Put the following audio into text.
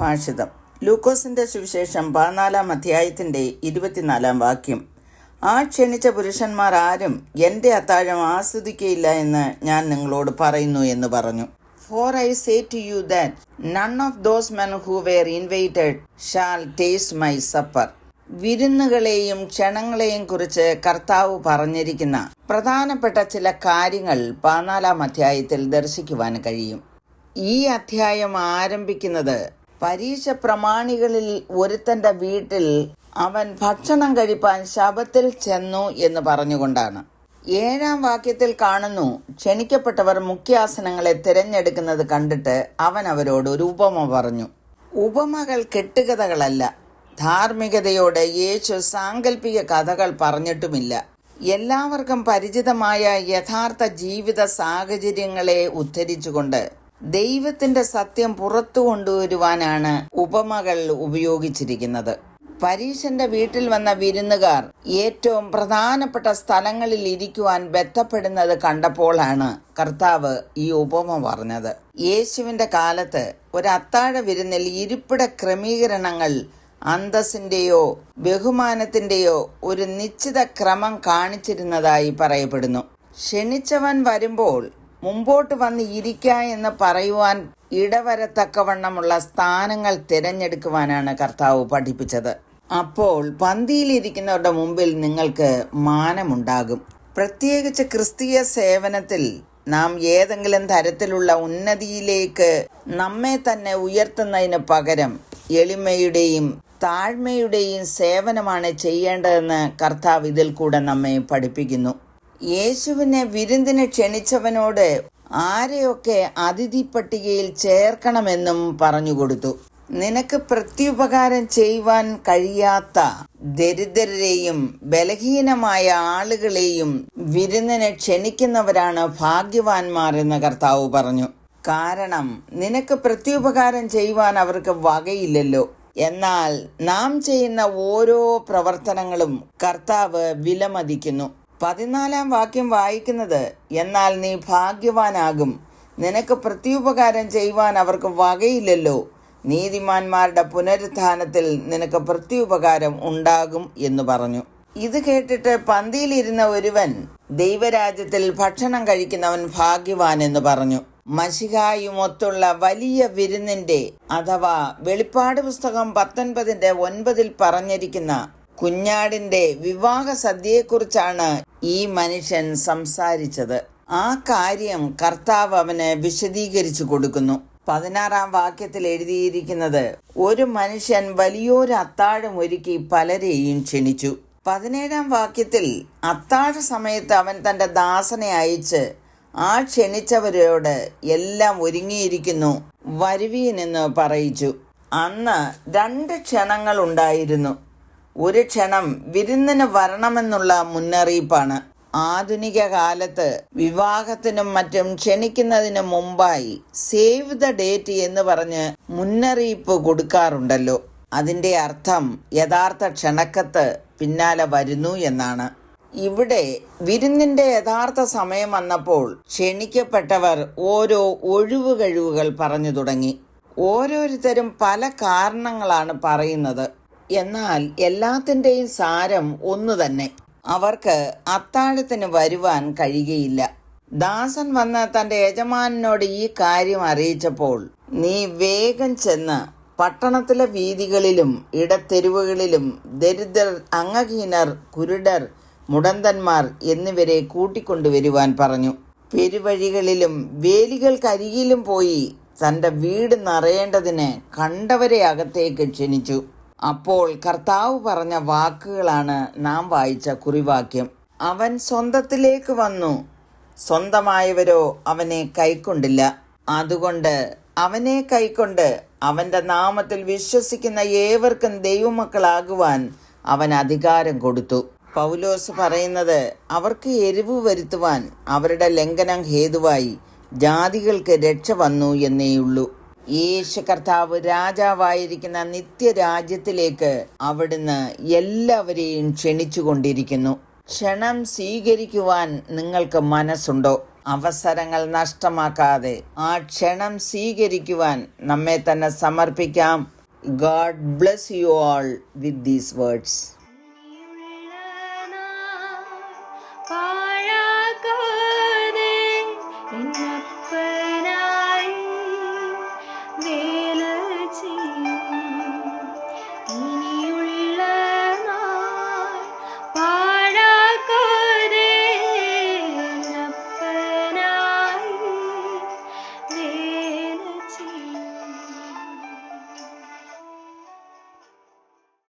ഭാഷിതം ലൂക്കോസിന്റെ സുവിശേഷം പതിനാലാം അധ്യായത്തിന്റെ ഇരുപത്തിനാലാം വാക്യം. ആ ക്ഷണിച്ച പുരുഷന്മാർ ആരും എന്റെ അത്താഴം ആസ്വദിക്കയില്ല എന്ന് ഞാൻ നിങ്ങളോട് പറയുന്നു എന്ന് പറഞ്ഞു. For I say to you that none of those men who were invited shall taste my supper വിരുന്നുകളെയും ക്ഷണങ്ങളെയും കുറിച്ച് കർത്താവ് പറഞ്ഞിരിക്കുന്ന പ്രധാനപ്പെട്ട ചില കാര്യങ്ങൾ പതിനാലാം അധ്യായത്തിൽ ദർശിക്കുവാൻ കഴിയും. ഈ അധ്യായം ആരംഭിക്കുന്നത് പരീക്ഷ പ്രമാണികളിൽ ഒരുത്തന്റെ വീട്ടിൽ അവൻ ഭക്ഷണം കഴിപ്പാൻ ശബത്തിൽ ചെന്നു എന്ന് പറഞ്ഞുകൊണ്ടാണ്. ഏഴാം വാക്യത്തിൽ കാണുന്നു ക്ഷണിക്കപ്പെട്ടവർ മുഖ്യാസനങ്ങളെ തിരഞ്ഞെടുക്കുന്നത് കണ്ടിട്ട് അവൻ അവരോട് ഒരു ഉപമ പറഞ്ഞു. ഉപമകൾ കെട്ടുകഥകളല്ല ധാർമ്മികതയോടെ യേശു സാങ്കല്പിക കഥകൾ പറഞ്ഞിട്ടുമില്ല. എല്ലാവർക്കും പരിചിതമായ യഥാർത്ഥ ജീവിത സാഹചര്യങ്ങളെ ഉദ്ധരിച്ചുകൊണ്ട് ദൈവത്തിന്റെ സത്യം പുറത്തു കൊണ്ടുവരുവാനാണ് ഉപമകൾ ഉപയോഗിച്ചിരിക്കുന്നത്. പരീശന്റെ വീട്ടിൽ വന്ന വിരുന്നുകാർ ഏറ്റവും പ്രധാനപ്പെട്ട സ്ഥലങ്ങളിൽ ഇരിക്കുവാൻ ബന്ധപ്പെടുന്നത് കണ്ടപ്പോഴാണ് കർത്താവ് ഈ ഉപമ പറഞ്ഞത്. യേശുവിന്റെ കാലത്ത് ഒരു അത്താഴ വിരുന്നിൽ ഇരിപ്പിട ക്രമീകരണങ്ങൾ അന്തസ്സിന്റെയോ ബഹുമാനത്തിന്റെയോ ഒരു നിശ്ചിത ക്രമം കാണിച്ചിരുന്നതായി പറയപ്പെടുന്നു. ക്ഷണിച്ചവൻ വരുമ്പോൾ മുമ്പോട്ട് വന്ന് ഇരിക്ക എന്ന് പറയുവാൻ ഇടവരത്തക്കവണ്ണമുള്ള സ്ഥാനങ്ങൾ തിരഞ്ഞെടുക്കുവാനാണ് കർത്താവ് പഠിപ്പിച്ചത്. അപ്പോൾ പന്തിയിലിരിക്കുന്നവരുടെ മുമ്പിൽ നിങ്ങൾക്ക് മാനമുണ്ടാകും. പ്രത്യേകിച്ച് ക്രിസ്തീയ സേവനത്തിൽ നാം ഏതെങ്കിലും തരത്തിലുള്ള ഉന്നതിയിലേക്ക് നമ്മെ തന്നെ ഉയർത്തുന്നതിന് പകരം എളിമയുടെയും താഴ്മയുടെയും സേവനമാണ് ചെയ്യേണ്ടതെന്ന് കർത്താവ് ഇതിൽ കൂടെ നമ്മെ പഠിപ്പിക്കുന്നു. യേശുവിനെ വിരുന്നിന് ക്ഷണിച്ചവനോട് ആരെയൊക്കെ അതിഥി പട്ടികയിൽ ചേർക്കണമെന്നും പറഞ്ഞുകൊടുത്തു. നിനക്ക് പ്രത്യുപകാരം ചെയ്യുവാൻ കഴിയാത്ത ദരിദ്രരെയും ബലഹീനമായ ആളുകളെയും വിരുന്നിന് ക്ഷണിക്കുന്നവരാണ് ഭാഗ്യവാന്മാർ എന്ന് കർത്താവ് പറഞ്ഞു. കാരണം നിനക്ക് പ്രത്യുപകാരം ചെയ്യുവാൻ അവർക്ക് വകയില്ലല്ലോ. എന്നാൽ നാം ചെയ്യുന്ന ഓരോ പ്രവർത്തനങ്ങളും കർത്താവ് വിലമതിക്കുന്നു. പതിനാലാം വാക്യം വായിക്കുന്നത് എന്നാൽ നീ ഭാഗ്യവാനാകും. നിനക്ക് പ്രത്യുപകാരം ചെയ്യുവാൻ അവർക്ക് വകയില്ലല്ലോ. നീതിമാന്മാരുടെ പുനരുത്ഥാനത്തിൽ നിനക്ക് പ്രത്യുപകാരം ഉണ്ടാകും എന്ന് പറഞ്ഞു. ഇത് കേട്ടിട്ട് പന്തിയിലിരുന്ന ഒരുവൻ ദൈവരാജ്യത്തിൽ ഭക്ഷണം കഴിക്കുന്നവൻ ഭാഗ്യവാൻ എന്ന് പറഞ്ഞു. മഷികായുമൊത്തുള്ള വലിയ വിരുന്നിന്റെ അഥവാ വെളിപ്പാട് പുസ്തകം പത്തൊൻപതിന്റെ ഒൻപതിൽ പറഞ്ഞിരിക്കുന്ന കുഞ്ഞാടിന്റെ വിവാഹ സദ്യയെക്കുറിച്ചാണ് ഈ മനുഷ്യൻ സംസാരിച്ചത്. ആ കാര്യം കർത്താവ് അവന് വിശദീകരിച്ചു കൊടുക്കുന്നു. പതിനാറാം വാക്യത്തിൽ എഴുതിയിരിക്കുന്നത് ഒരു മനുഷ്യൻ വലിയൊരു അത്താഴം ഒരുക്കി പലരെയും ക്ഷണിച്ചു. പതിനേഴാം വാക്യത്തിൽ അത്താഴ സമയത്ത് അവൻ തന്റെ ദാസനെ അയച്ച് ആ ക്ഷണിച്ചവരോട് എല്ലാം ഒരുങ്ങിയിരിക്കുന്നു വരുവീനെന്ന് പറയിച്ചു. അന്ന് രണ്ട് ക്ഷണങ്ങൾ ഉണ്ടായിരുന്നു ഒരു ക്ഷണം വിരുന്നിന് വരണമെന്നുള്ള മുന്നറിയിപ്പാണ്. ആധുനിക കാലത്ത് വിവാഹത്തിനും മറ്റും ക്ഷണിക്കുന്നതിന് മുമ്പായി സേവ് ദ ഡേറ്റ് എന്ന് പറഞ്ഞ് മുന്നറിയിപ്പ് കൊടുക്കാറുണ്ടല്ലോ. അതിന്റെ അർത്ഥം യഥാർത്ഥ ക്ഷണക്കത്ത് പിന്നാലെ വരുന്നു എന്നാണ്. ഇവിടെ വിരുന്നിന്റെ യഥാർത്ഥ സമയം വന്നപ്പോൾ ക്ഷണിക്കപ്പെട്ടവർ ഓരോ ഒഴിവ് കഴിവുകൾ പറഞ്ഞു തുടങ്ങി. ഓരോരുത്തരും പല കാരണങ്ങളാണ് പറയുന്നത്. എന്നാൽ എല്ലാത്തിന്റെയും സാരം ഒന്നു തന്നെ. അവർക്ക് അത്താഴത്തിന് വരുവാൻ കഴിയുകയില്ല. ദാസൻ വന്ന് തന്റെ യജമാനോട് ഈ കാര്യം അറിയിച്ചപ്പോൾ നീ വേഗം ചെന്ന് പട്ടണത്തിലെ വീതികളിലും ഇടത്തെരുവുകളിലും ദരിദ്രർ അംഗഹീനർ കുരുടർ മുടന്തന്മാർ എന്നിവരെ കൂട്ടിക്കൊണ്ടുവരുവാൻ പറഞ്ഞു. പെരുവഴികളിലും വേലികൾക്കരികിലും പോയി തന്റെ വീട് നിറയേണ്ടതിന് കണ്ടവരെ അകത്തേക്ക് ക്ഷണിച്ചു. അപ്പോൾ കർത്താവ് പറഞ്ഞ വാക്കുകളാണ് നാം വായിച്ച കുറിവാക്യം. അവൻ സ്വന്തത്തിലേക്ക് വന്നു. സ്വന്തമായവരോ അവനെ കൈക്കൊണ്ടില്ല. അതുകൊണ്ട് അവനെ കൈക്കൊണ്ട് അവന്റെ നാമത്തിൽ വിശ്വസിക്കുന്ന ഏവർക്കും ദൈവമക്കളാകുവാൻ അവൻ അധികാരം കൊടുത്തു. പൗലോസ് പറയുന്നത് അവർക്ക് എരിവ് വരുത്തുവാൻ അവരുടെ ലംഘനം ഹേതുവായി ജാതികൾക്ക് രക്ഷ വന്നു എന്നേയുള്ളൂ. യേശു കർത്താവ് രാജാവായിരിക്കുന്ന നിത്യരാജ്യത്തിലേക്ക് അവിടുന്ന് എല്ലാവരെയും ക്ഷണിച്ചുകൊണ്ടിരിക്കുന്നു. ക്ഷണം സ്വീകരിക്കുവാൻ നിങ്ങൾക്ക് മനസ്സുണ്ടോ? അവസരങ്ങൾ നഷ്ടമാക്കാതെ ആ ക്ഷണം സ്വീകരിക്കുവാൻ നമ്മെ തന്നെ സമർപ്പിക്കാം. God bless you all with these words.